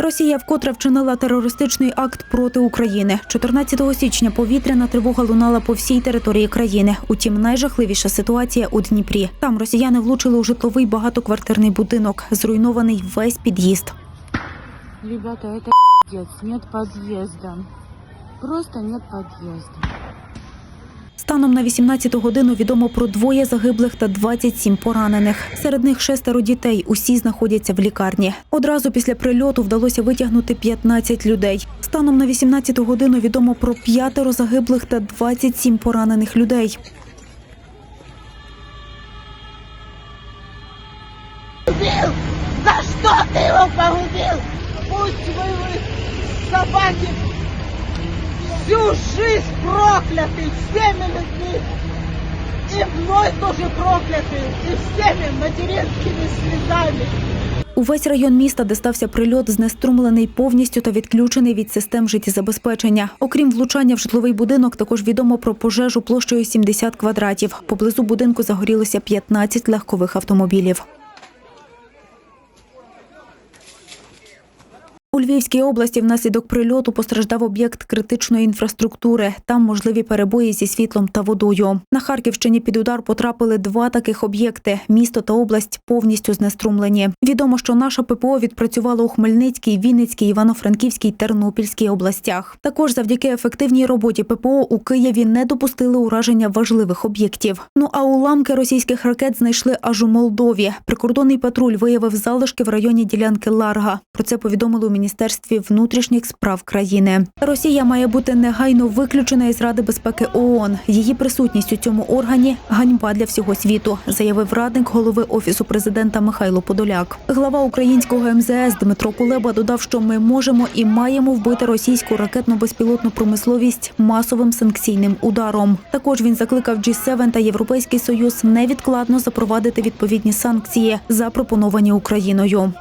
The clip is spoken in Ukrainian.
Росія вкотре вчинила терористичний акт проти України. 14 січня повітряна тривога лунала по всій території країни. Утім, найжахливіша ситуація у Дніпрі. Там росіяни влучили у житловий багатоквартирний будинок, зруйнований весь під'їзд. Ребята, это пиздец, нет подъезда. Просто нет подъезда. Станом на 18 годину відомо про двоє загиблих та 27 поранених. Серед них шестеро дітей. Усі знаходяться в лікарні. Одразу після прильоту вдалося витягнути 15 людей. Станом на 18 годину відомо про п'ятеро загиблих та 27 поранених людей. убил? За что ты его погубил? Пусть вы, вы собаки, всю жизнь прокляты всеми людьми. И мной тоже прокляты, и всеми материнскими слезами. Увесь район міста, де стався прильот, знеструмлений повністю та відключений від систем життєзабезпечення. Окрім влучання в житловий будинок, також відомо про пожежу площею 70 квадратів. Поблизу будинку загорілося 15 легкових автомобілів. Львівській області внаслідок прильоту постраждав об'єкт критичної інфраструктури. Там можливі перебої зі світлом та водою. На Харківщині під удар потрапили два таких об'єкти. Місто та область повністю знеструмлені. Відомо, що наша ППО відпрацювала у Хмельницькій, Вінницькій, Івано-Франківській, Тернопільській областях. Також завдяки ефективній роботі ППО у Києві не допустили ураження важливих об'єктів. Ну а уламки російських ракет знайшли аж у Молдові. Прикордонний патруль виявив залишки в районі ділянки Ларга. Про це повідомили у міністерстві внутрішніх справ країни. Росія має бути негайно виключена із Ради безпеки ООН. Її присутність у цьому органі ганьба для всього світу, заявив радник голови офісу президента Михайло Подоляк. Глава українського МЗС Дмитро Кулеба додав, що ми можемо і маємо вбити російську ракетно-безпілотну промисловість масовим санкційним ударом. Також він закликав G7 та Європейський Союз невідкладно запровадити відповідні санкції, запропоновані Україною.